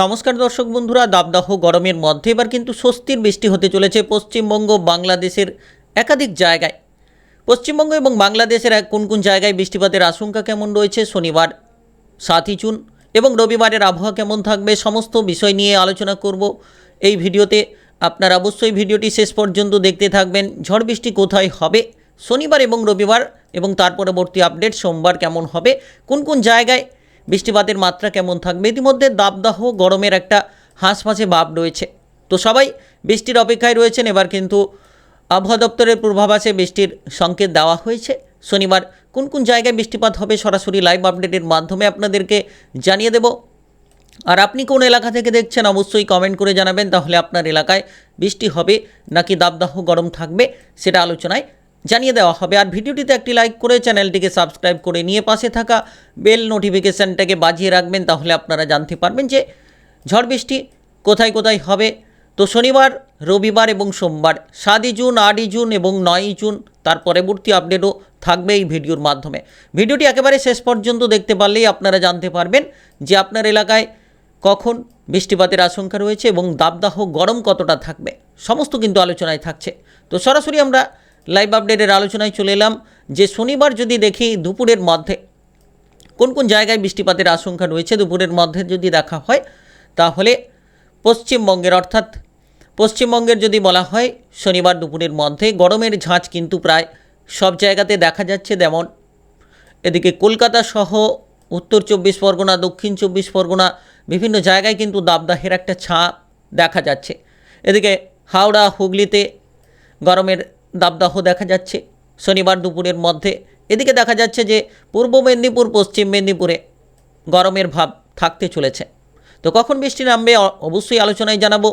নমস্কার দর্শক বন্ধুরা, দাবদাহ গরমের মধ্যে এবার কিন্তু স্বস্তির বৃষ্টি হতে চলেছে পশ্চিমবঙ্গ, বাংলাদেশের একাধিক জায়গায়। পশ্চিমবঙ্গ এবং বাংলাদেশের এক কোন কোন জায়গায় বৃষ্টিপাতের আশঙ্কা কেমন রয়েছে শনিবার সাতই জুন এবং রবিবারের আবহাওয়া কেমন থাকবে সমস্ত বিষয় নিয়ে আলোচনা করব এই ভিডিওতে। আপনারা অবশ্যই ভিডিওটি শেষ পর্যন্ত দেখতে থাকবেন, ঝড় বৃষ্টি কোথায় হবে, শনিবার এবং রবিবার এবং তার পরবর্তী আপডেট সোমবার কেমন হবে, কোন কোন জায়গায় বৃষ্টিপাতের মাত্রা কেমন থাকবে? ইতিমধ্যে দাবদাহ, গরমের একটা হাঁসফাঁসে ভাব রয়েছে। তো সবাই বৃষ্টির অপেক্ষায় রয়েছেন, এবার কিন্তু আবহাওয়া দপ্তরের পূর্বাভাসে বৃষ্টির সংকেত দেওয়া হয়েছে। শনিবার কোন কোন জায়গায় বৃষ্টিপাত হবে সরাসরি লাইভ আপডেটের মাধ্যমে আপনাদেরকে জানিয়ে দেব। আর আপনি কোন এলাকা থেকে দেখছেন, অবশ্যই কমেন্ট করে জানাবেন, তাহলে আপনার এলাকায় বৃষ্টি হবে নাকি দাবদাহ, গরম থাকবে, সেটা আলোচনায় জানিয়ে দেওয়া হবে। আর ভিডিওটিতে একটি লাইক করে চ্যানেলটিকে সাবস্ক্রাইব করে নিয়ে পাশে থাকা বেল নোটিফিকেশানটাকে বাজিয়ে রাখবেন, তাহলে আপনারা জানতে পারবেন যে ঝড় বৃষ্টি কোথায় কোথায় হবে। তো শনিবার, রবিবার এবং সোমবার, সাতই জুন, আটই জুন এবং নয়ই জুন, তার পরবর্তী আপডেটও থাকবে এই ভিডিওর মাধ্যমে। ভিডিওটি একেবারে শেষ পর্যন্ত দেখতে পারলেই আপনারা জানতে পারবেন যে আপনার এলাকায় কখন বৃষ্টিপাতের আশঙ্কা রয়েছে এবং দাবদাহ গরম কতটা থাকবে। সমস্ত কিন্তু আলোচনায় থাকছে। তো সরাসরি আমরা লাইভ আপডেটের আলোচনায় চলে এলাম। যে শনিবার যদি দেখি, দুপুরের মধ্যে কোন কোন জায়গায় বৃষ্টিপাতের আশঙ্কা রয়েছে, দুপুরের মধ্যে যদি দেখা হয়, তাহলে পশ্চিমবঙ্গের অর্থাৎ পশ্চিমবঙ্গের যদি বলা হয়, শনিবার দুপুরের মধ্যে গরমের ঝাঁজ কিন্তু প্রায় সব জায়গাতে দেখা যাচ্ছে যেমন এদিকে কলকাতা সহ উত্তর চব্বিশ পরগনা, দক্ষিণ চব্বিশ পরগনা বিভিন্ন জায়গায় কিন্তু দাবদাহের একটা ছাঁ দেখা যাচ্ছে। এদিকে হাওড়া, হুগলিতে গরমের দাবদাহ দেখা যাচ্ছে। শনিবার দুপুরের মধ্যে এদিকে দেখা যাচ্ছে যে পূর্ব মেদিনীপুর, পশ্চিম মেদিনীপুরে গরমের ভাব থাকতে চলেছে। তো কখন বৃষ্টি নামবে অবশ্যই আলোচনায় জানাব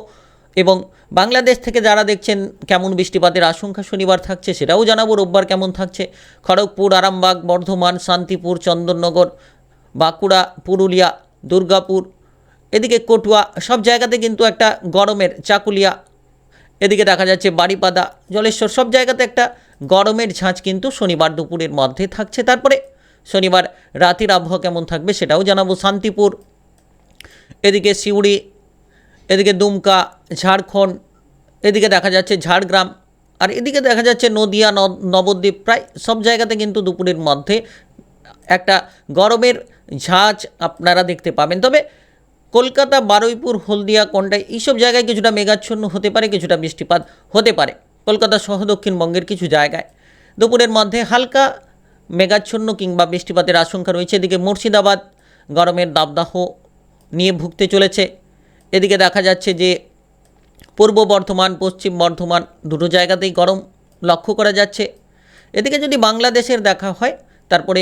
এবং বাংলাদেশ থেকে যারা দেখছেন কেমন বৃষ্টিপাতের আশঙ্কা শনিবার থাকছে সেটাও জানাব, রোববার কেমন থাকছে। খড়গপুর, আরামবাগ, বর্ধমান, শান্তিপুর, চন্দননগর, বাঁকুড়া, পুরুলিয়া, দুর্গাপুর, এদিকে কটুয়া সব জায়গাতে কিন্তু একটা গরমের চাকুলিয়া এদিকে দেখা যাচ্ছে বাড়িপাদা, জলেশ্বর, সব জায়গাতে একটা গরমের ঝাঁজ কিন্তু শনিবার দুপুরের মধ্যে থাকছে। তারপরে শনিবার রাতের আবহাওয়া কেমন থাকবে সেটাও জানাব শান্তিপুর। এদিকে সিউড়ি, এদিকে দুমকা, ঝাড়খণ্ড, এদিকে দেখা যাচ্ছে ঝাড়গ্রাম, আর এদিকে দেখা যাচ্ছে নদিয়া নদ- নবদ্বীপ, প্রায় সব জায়গাতে কিন্তু দুপুরের মধ্যে একটা গরমের ঝাঁজ আপনারা দেখতে পাবেন। তবে কলকাতা, বারুইপুর, হলদিয়া কন্টাই এইসব জায়গায় কিছুটা মেঘাচ্ছন্ন হতে পারে, কিছুটা বৃষ্টিপাত হতে পারে। কলকাতা সহ দক্ষিণবঙ্গের কিছু জায়গায় দুপুরের মধ্যে হালকা মেঘাচ্ছন্ন কিংবা বৃষ্টিপাতের আশঙ্কা রয়েছে। এদিকে মুর্শিদাবাদ গরমের দাবদাহ নিয়ে ভুগতে চলেছে। এদিকে দেখা যাচ্ছে যে পূর্ব বর্ধমান, পশ্চিম বর্ধমান দুটো জায়গাতেই গরম লক্ষ্য করা যাচ্ছে। এদিকে যদি বাংলাদেশের দেখা হয়, তারপরে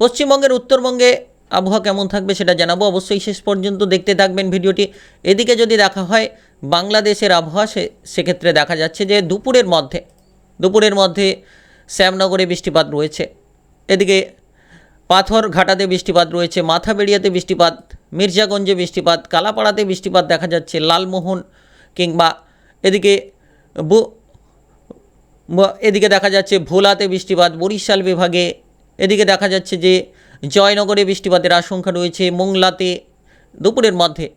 পশ্চিমবঙ্গের উত্তরবঙ্গে আবহাওয়া কেমন থাকবে সেটা জানাব। অবশ্যই শেষ পর্যন্ত দেখতে থাকবেন ভিডিওটি। এদিকে যদি দেখা হয় বাংলাদেশের আবহাওয়া, সে, সেক্ষেত্রে দেখা যাচ্ছে যে দুপুরের মধ্যে দুপুরের মধ্যে শ্যামনগরে বৃষ্টিপাত রয়েছে। এদিকে পাথর ঘাটাতে বৃষ্টিপাত রয়েছে, মাথাবেড়িয়াতে বৃষ্টিপাত, মির্জাগঞ্জে বৃষ্টিপাত, কালাপাড়াতে বৃষ্টিপাত দেখা যাচ্ছে, লালমোহন কিংবা এদিকে বু- এদিকে দেখা যাচ্ছে ভোলাতে বৃষ্টিপাত, বরিশাল বিভাগে এদিকে দেখা যাচ্ছে যে জয়নগরে বৃষ্টিপাতের আশঙ্কা রয়েছে মোংলাতে দুপুরের মধ্যে।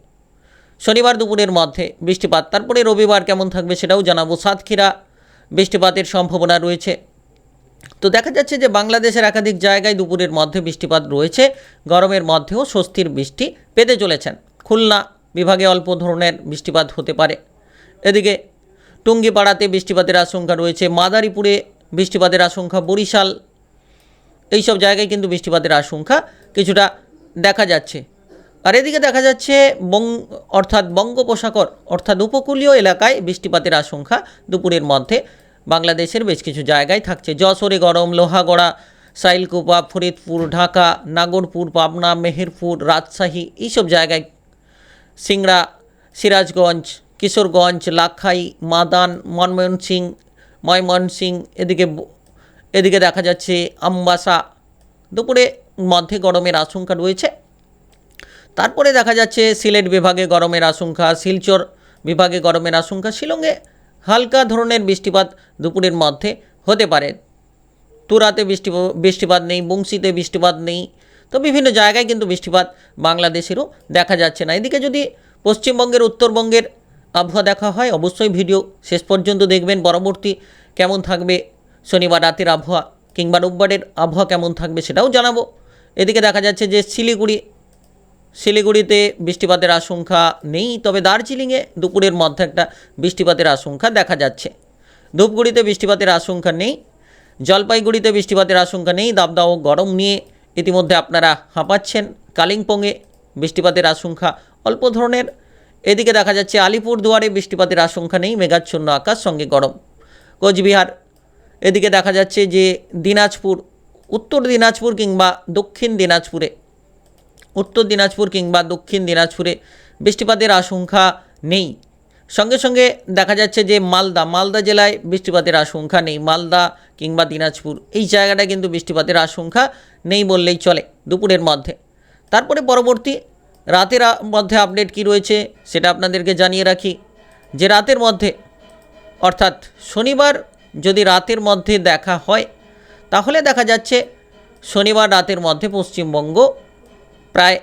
শনিবার দুপুরের মধ্যে বৃষ্টিপাত, তারপরে রবিবার কেমন থাকবে সেটাও জানাব। সাতক্ষীরা বৃষ্টিপাতের সম্ভাবনা রয়েছে। তো দেখা যাচ্ছে যে বাংলাদেশের একাধিক জায়গায় দুপুরের মধ্যে বৃষ্টিপাত রয়েছে। গরমের মধ্যেও স্বস্তির বৃষ্টি পেতে চলেছেন। খুলনা বিভাগে অল্প ধরনের বৃষ্টিপাত হতে পারে। এদিকে টুঙ্গিপাড়াতে বৃষ্টিপাতের আশঙ্কা রয়েছে। মাদারীপুরে বৃষ্টিপাতের আশঙ্কা। বরিশাল এইসব জায়গায় কিন্তু বৃষ্টিপাতের আশঙ্কা কিছুটা দেখা যাচ্ছে। আর এদিকে দেখা যাচ্ছে বং অর্থাৎ বঙ্গোপসাগর, অর্থাৎ উপকূলীয় এলাকায় বৃষ্টিপাতের আশঙ্কা দুপুরের মধ্যে। বাংলাদেশের বেশ কিছু জায়গায় থাকছে। যশোরে গরম, লোহাগড়া, সাইলকুপা, ফরিদপুর, ঢাকা, নাগরপুর, পাবনা, মেহেরপুর, রাজশাহী এইসব জায়গায় সিংড়া, সিরাজগঞ্জ, কিশোরগঞ্জ, লাখাই, মাদান ময়মনসিং ময়মনসিং এদিকে এদিকে দেখা যাচ্ছে আমবাসা দুপুরে মধ্যে গরমের আশঙ্কা রয়েছে। তারপরে দেখা যাচ্ছে সিলেট বিভাগে গরমের আশঙ্কা, শিলচর বিভাগে গরমের আশঙ্কা, শিলংয়ে হালকা ধরনের বৃষ্টিপাত দুপুরের মধ্যে হতে পারে। তুরাতে বৃষ্টি, বৃষ্টিপাত নেই বংশীতে বৃষ্টিপাত নেই। তো বিভিন্ন জায়গায় কিন্তু বৃষ্টিপাত বাংলাদেশেরও দেখা যাচ্ছে না। এদিকে যদি পশ্চিমবঙ্গের, উত্তরবঙ্গের আবহাওয়া দেখা হয়, অবশ্যই ভিডিও শেষ পর্যন্ত দেখবেন। পরবর্তী কেমন থাকবে শনিবার রাতের আবহাওয়া কিংবা রোববারের আবহাওয়া কেমন থাকবে সেটাও জানাব। এদিকে দেখা যাচ্ছে যে শিলিগুড়ি, শিলিগুড়িতে বৃষ্টিপাতের আশঙ্কা নেই, তবে দার্জিলিংয়ে দুপুরের মধ্যে একটা বৃষ্টিপাতের আশঙ্কা দেখা যাচ্ছে। ধূপগুড়িতে বৃষ্টিপাতের আশঙ্কা নেই, জলপাইগুড়িতে বৃষ্টিপাতের আশঙ্কা নেই, দাবদাহ গরম নিয়ে ইতিমধ্যে আপনারা হাঁপাচ্ছেন। কালিম্পংয়ে বৃষ্টিপাতের আশঙ্কা অল্প ধরনের। এদিকে দেখা যাচ্ছে আলিপুর দুয়ারে বৃষ্টিপাতের আশঙ্কা নেই, মেঘাচ্ছন্ন আকাশ, সঙ্গে গরম। কোচবিহার এদিকে দেখা যাচ্ছে যে দিনাজপুর, উত্তর দিনাজপুর কিংবা দক্ষিণ দিনাজপুরে, উত্তর দিনাজপুর কিংবা দক্ষিণ দিনাজপুরে বৃষ্টিপাতের আশঙ্কা নেই। সঙ্গে সঙ্গে দেখা যাচ্ছে যে মালদা মালদা জেলায় বৃষ্টিপাতের আশঙ্কা নেই। মালদা কিংবা দিনাজপুর, এই জায়গাটায় কিন্তু বৃষ্টিপাতের আশঙ্কা নেই বললেই চলে দুপুরের মধ্যে। তারপরে পরবর্তী রাতের মধ্যে আপডেট কি রয়েছে সেটা আপনাদেরকে জানিয়ে রাখি। যে রাতের মধ্যে, অর্থাৎ শনিবার যদি রাতের মধ্যে দেখা হয়, তাহলে দেখা যাচ্ছে শনিবার রাতের মধ্যে পশ্চিমবঙ্গ প্রায়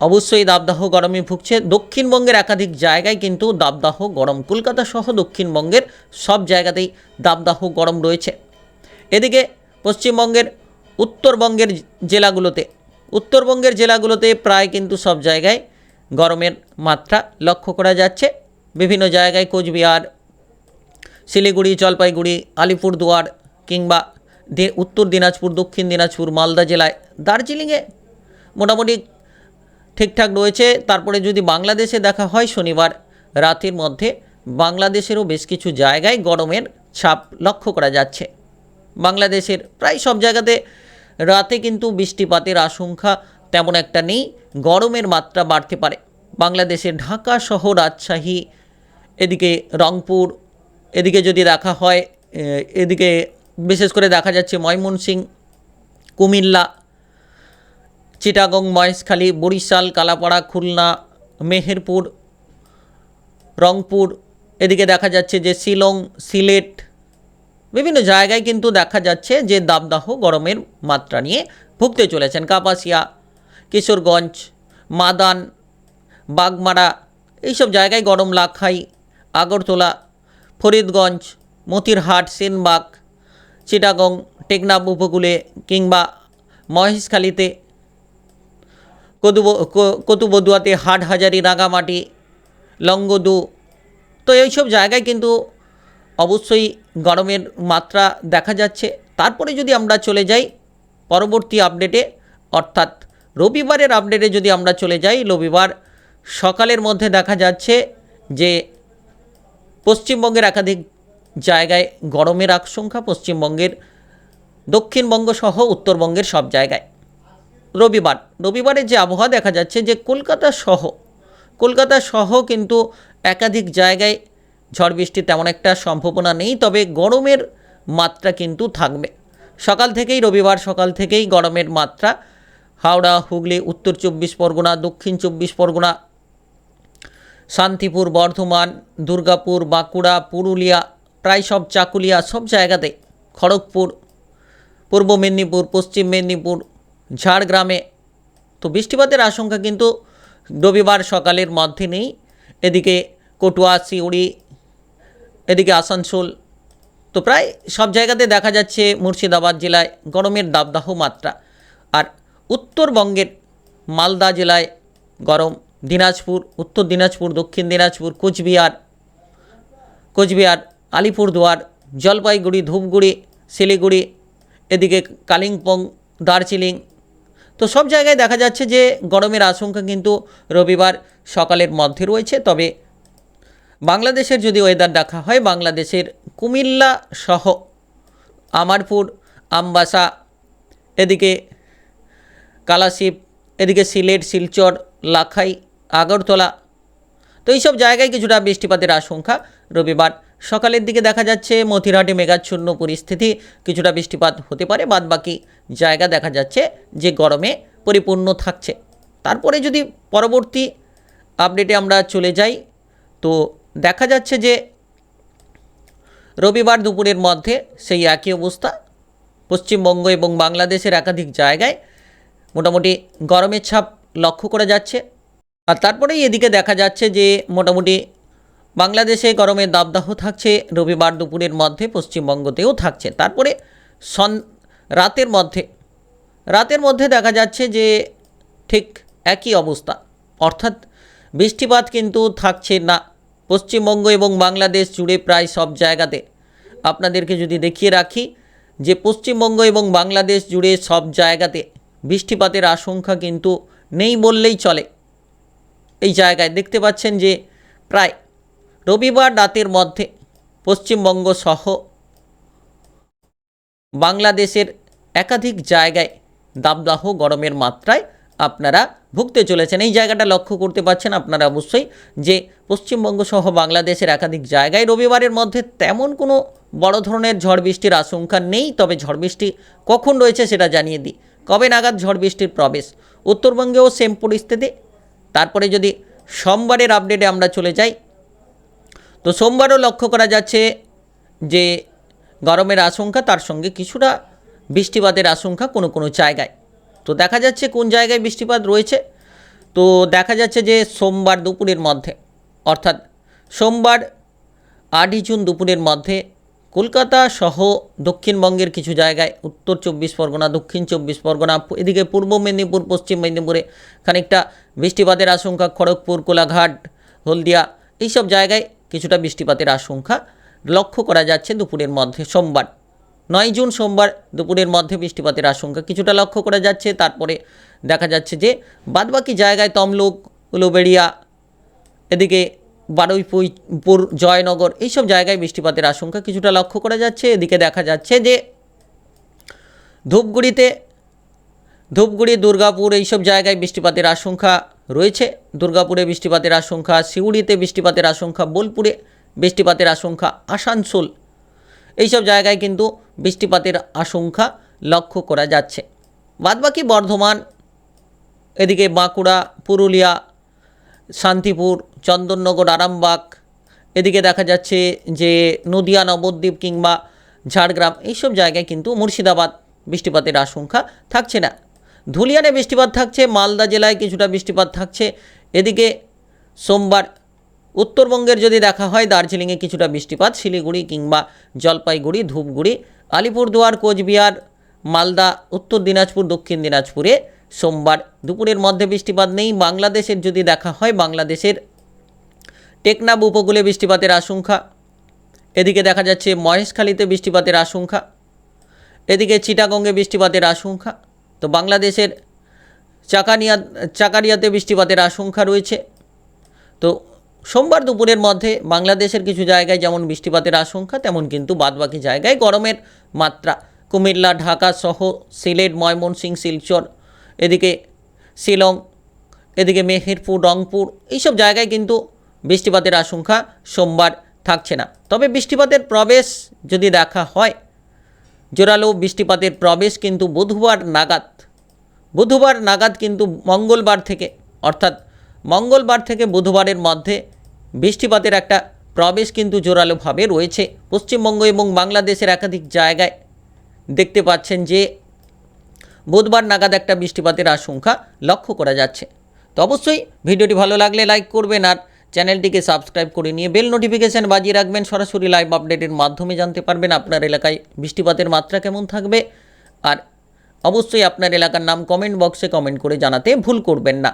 অবশ্যই দাবদাহ গরমে ভুগছে। দক্ষিণবঙ্গের একাধিক জায়গায় কিন্তু দাবদাহ গরম। কলকাতা সহ দক্ষিণবঙ্গের সব জায়গাতেই দাবদাহ গরম রয়েছে। এদিকে পশ্চিমবঙ্গের উত্তরবঙ্গের জেলাগুলোতে উত্তরবঙ্গের জেলাগুলোতে প্রায় কিন্তু সব জায়গায় গরমের মাত্রা লক্ষ্য করা যাচ্ছে। বিভিন্ন জায়গায় কোচবিহার শিলিগুড়ি, জলপাইগুড়ি, আলিপুরদুয়ার কিংবা উত্তর দিনাজপুর, দক্ষিণ দিনাজপুর, মালদা জেলায় দার্জিলিংয়ে মোটামুটি ঠিকঠাক রয়েছে। তারপরে যদি বাংলাদেশে দেখা হয় শনিবার রাতের মধ্যে, বাংলাদেশেরও বেশ কিছু জায়গায় গরমের ছাপ লক্ষ্য করা যাচ্ছে। বাংলাদেশের প্রায় সব জায়গাতে রাতে কিন্তু বৃষ্টিপাতের আশঙ্কা তেমন একটা নেই, গরমের মাত্রা বাড়তে পারে। বাংলাদেশের ঢাকা সহ রাজশাহী, এদিকে রংপুর এদিকে যদি দেখা হয় এদিকে বিশেষ করে দেখা যাচ্ছে ময়মনসিং, কুমিল্লা, চিটাগং, মহেশখালী, বরিশাল, কালাপাড়া, খুলনা, মেহেরপুর, রংপুর, এদিকে দেখা যাচ্ছে যে শিলং, সিলেট, বিভিন্ন জায়গায় কিন্তু দেখা যাচ্ছে যে দাবদাহ গরমের মাত্রা নিয়ে ভুগতে চলেছেন। কাপাসিয়া, কিশোরগঞ্জ, মাদান, বাগমারা, এইসব জায়গায় গরম লাখাই, আগরতলা ফরিদগঞ্জ, মতিরহাট, সেনবাগ, চিটাগং, টেকনাফ উপকূলে কিংবা মহেশখালীতে কদুব ক- কতুবদুয়াতে হাটহাজারি, রাঙামাটি লঙ্গদু তো এইসব জায়গায় কিন্তু অবশ্যই গরমের মাত্রা দেখা যাচ্ছে। তারপরে যদি আমরা চলে যাই পরবর্তী আপডেটে, অর্থাৎ রবিবারের আপডেটে যদি আমরা চলে যাই, রবিবার সকালের মধ্যে দেখা যাচ্ছে যে পশ্চিমবঙ্গের একাধিক জায়গায় গরমের আশঙ্কা, পশ্চিমবঙ্গের দক্ষিণবঙ্গ সহ উত্তরবঙ্গের সব জায়গায়। রবিবার রবিবারে যে আবহাওয়া দেখা যাচ্ছে যে কলকাতা সহ কলকাতা সহ কিন্তু একাধিক জায়গায় ঝড় বৃষ্টির তেমন একটা সম্ভাবনা নেই, তবে গরমের মাত্রা কিন্তু থাকবে। সকাল থেকেই, রবিবার সকাল থেকেই গরমের মাত্রা, হাওড়া, হুগলি, উত্তর চব্বিশ পরগনা, দক্ষিণ চব্বিশ পরগনা শান্তিপুর, বর্ধমান, দুর্গাপুর, বাঁকুড়া, পুরুলিয়া, প্রায় সব চাকুলিয়া, সব জায়গাতে খড়গপুর, পূর্ব মেদিনীপুর, পশ্চিম মেদিনীপুর, ঝাড়গ্রামে। তো বৃষ্টিপাতের আশঙ্কা কিন্তু রবিবার সকালের মধ্যে নেই। এদিকে কটুয়া, সিউড়ি, এদিকে আসানসোল। তো প্রায় সব জায়গাতে দেখা যাচ্ছে মুর্শিদাবাদ জেলায় গরমের দাবদাহ মাত্রা। আর উত্তরবঙ্গের মালদা জেলায় গরম দিনাজপুর, উত্তর দিনাজপুর, দক্ষিণ দিনাজপুর, কোচবিহার কোচবিহার, আলিপুরদুয়ার, জলপাইগুড়ি, ধূপগুড়ি, শিলিগুড়ি, এদিকে কালিম্পং, দার্জিলিং। তো সব জায়গায় দেখা যাচ্ছে যে গরমের আশঙ্কা কিন্তু রবিবার সকালের মধ্যে রয়েছে। তবে বাংলাদেশের যদি ওয়েদার দেখা হয়, বাংলাদেশের কুমিল্লা সহ আমারপুর, আমবাসা, এদিকে কালাশিপ এদিকে সিলেট, শিলচর, লাখাই আগরতলা। তো এইসব জায়গায় কিছুটা বৃষ্টিপাতের আশঙ্কা। রবিবার সকালের দিকে দেখা যাচ্ছে মতিরহাটে মেঘাচ্ছন্ন পরিস্থিতি। কিছুটা বৃষ্টিপাত হতে পারে বাদ বাকি জায়গা দেখা যাচ্ছে যে গরমে পরিপূর্ণ থাকছে। তারপরে যদি পরবর্তী আপডেটে আমরা চলে যাই, তো দেখা যাচ্ছে যে রবিবার দুপুরের মধ্যে সেই একই অবস্থা। পশ্চিমবঙ্গ এবং বাংলাদেশের একাধিক জায়গায় মোটামুটি গরমের ছাপ লক্ষ্য করা যাচ্ছে। আর তারপরেই এদিকে দেখা যাচ্ছে যে মোটামুটি বাংলাদেশে গরমের দাবদাহ থাকছে, রবিবার দুপুরের মধ্যে পশ্চিমবঙ্গতেও থাকছে। তারপরে সন রাতের মধ্যে রাতের মধ্যে দেখা যাচ্ছে যে ঠিক একই অবস্থা। অর্থাৎ বৃষ্টিপাত কিন্তু থাকছে না। পশ্চিমবঙ্গ এবং বাংলাদেশ জুড়ে প্রায় সব জায়গাতে। আপনাদেরকে যদি দেখিয়ে রাখি যে পশ্চিমবঙ্গ এবং বাংলাদেশ জুড়ে সব জায়গাতে বৃষ্টিপাতের আশঙ্কা কিন্তু নেই বললেই চলে। এই জায়গায় দেখতে পাচ্ছেন যে প্রায় রবিবার রাতের মধ্যে পশ্চিমবঙ্গ সহ বাংলাদেশের একাধিক জায়গায় দাবদাহ গরমের মাত্রায় আপনারা ভুগতে চলেছেন। এই জায়গাটা লক্ষ্য করতে পারছেন আপনারা অবশ্যই যে পশ্চিমবঙ্গ সহ বাংলাদেশের একাধিক জায়গায় রবিবারের মধ্যে তেমন কোনো বড় ধরনের ঝড় বৃষ্টির আশঙ্কা নেই, তবে ঝড় বৃষ্টি কখন রয়েছে সেটা জানিয়ে দিই। কবে নাগাদ ঝড় বৃষ্টির প্রবেশ? উত্তরবঙ্গেও সেম পরিস্থিতি। তারপরে যদি সোমবারের আপডেটে আমরা চলে যাই, তো সোমবারও লক্ষ্য করা যাচ্ছে যে গরমের আশঙ্কা, তার সঙ্গে কিছুটা বৃষ্টিপাতের আশঙ্কা কোনো কোনো জায়গায়। তো দেখা যাচ্ছে কোন জায়গায় বৃষ্টিপাত রয়েছে? তো দেখা যাচ্ছে যে সোমবার দুপুরের মধ্যে, অর্থাৎ সোমবার আটই জুন দুপুরের মধ্যে কলকাতা সহ দক্ষিণবঙ্গের কিছু জায়গায় উত্তর চব্বিশ পরগনা, দক্ষিণ চব্বিশ পরগনা, এদিকে পূর্ব মেদিনীপুর, পশ্চিম মেদিনীপুরে খানিকটা বৃষ্টিপাতের আশঙ্কা, খড়গপুর, কোলাঘাট, হলদিয়া, এইসব জায়গায় কিছুটা বৃষ্টিপাতের আশঙ্কা লক্ষ্য করা যাচ্ছে দুপুরের মধ্যে সোমবার। নয় জুন সোমবার দুপুরের মধ্যে বৃষ্টিপাতের আশঙ্কা কিছুটা লক্ষ্য করা যাচ্ছে, তারপরে দেখা যাচ্ছে যে বাদবাকি জায়গায় তমলুক, উলুবেড়িয়া, এদিকে বারুইপুর জয়নগর, এইসব জায়গায় বৃষ্টিপাতের আশঙ্কা কিছুটা লক্ষ্য করা যাচ্ছে। এদিকে দেখা যাচ্ছে যে ধূপগুড়িতে, ধূপগুড়ি, দুর্গাপুর এইসব জায়গায় বৃষ্টিপাতের আশঙ্কা রয়েছে। দুর্গাপুরে বৃষ্টিপাতের আশঙ্কা সিউড়িতে বৃষ্টিপাতের আশঙ্কা, বোলপুরে বৃষ্টিপাতের আশঙ্কা, আসানসোল, এইসব জায়গায় কিন্তু বৃষ্টিপাতের আশঙ্কা লক্ষ্য করা যাচ্ছে। বাদবাকি বর্ধমান, এদিকে বাঁকুড়া, পুরুলিয়া শান্তিপুর, চন্দননগর, আরামবাগ, এদিকে দেখা যাচ্ছে যে নদিয়া, নবদ্বীপ কিংবা ঝাড়গ্রাম, এইসব জায়গায় কিন্তু মুর্শিদাবাদ বৃষ্টিপাতের আশঙ্কা থাকছে না। ধুলিয়ানে বৃষ্টিপাত থাকছে, মালদা জেলায় কিছুটা বৃষ্টিপাত থাকছে। এদিকে সোমবার উত্তরবঙ্গের যদি দেখা হয়, দার্জিলিংয়ে কিছুটা বৃষ্টিপাত, শিলিগুড়ি কিংবা জলপাইগুড়ি, ধূপগুড়ি, আলিপুরদুয়ার, কোচবিহার, মালদা, উত্তর দিনাজপুর, দক্ষিণ দিনাজপুরে সোমবার দুপুরের মধ্যে বৃষ্টিপাত নেই। বাংলাদেশের যদি দেখা হয়, বাংলাদেশের টেকনাব উপকূলে বৃষ্টিপাতের আশঙ্কা। এদিকে দেখা যাচ্ছে, মহেশখালীতে বৃষ্টিপাতের আশঙ্কা। এদিকে চিটাগঙ্গে বৃষ্টিপাতের আশঙ্কা। তো বাংলাদেশের চাকানিয়া, চাকারিয়াতে বৃষ্টিপাতের আশঙ্কা রয়েছে। তো সোমবার দুপুরের মধ্যে বাংলাদেশের কিছু জায়গায় যেমন বৃষ্টিপাতের আশঙ্কা, তেমন কিন্তু বাদবাকি জায়গায় গরমের মাত্রা। কুমিল্লা, ঢাকা সহ সিলেট, ময়মনসিংহ, শিলচর এদিকে শিলং, এদিকে মেহেরপুর, রংপুর, এইসব জায়গায় কিন্তু বৃষ্টিপাতের আশঙ্কা সোমবার থাকছে না। তবে বৃষ্টিপাতের প্রবেশ যদি দেখা হয়, জোরালো বৃষ্টিপাতের প্রবেশ কিন্তু বুধবার নাগাদ বুধবার নাগাদ কিন্তু মঙ্গলবার থেকে, অর্থাৎ মঙ্গলবার থেকে বুধবারের মধ্যে বৃষ্টিপাতের একটা প্রবেশ কিন্তু জোরালোভাবে রয়েছে। পশ্চিমবঙ্গ এবং বাংলাদেশের একাধিক জায়গায় দেখতে পাচ্ছেন যে বুধবার নাগাদ একটা বৃষ্টিপাতের আশঙ্কা লক্ষ্য করা যাচ্ছে। তো অবশ্যই ভিডিওটি ভালো লাগলে লাইক করবেন আর চ্যানেলটিকে সাবস্ক্রাইব করে নিয়ে বেল নোটিফিকেশান বাজিয়ে রাখবেন। সরাসরি লাইভ আপডেটের মাধ্যমে জানতে পারবেন আপনার এলাকায় বৃষ্টিপাতের মাত্রা কেমন থাকবে। আর অবশ্যই আপনার এলাকার নাম কমেন্ট বক্সে কমেন্ট করে জানাতে ভুল করবেন না।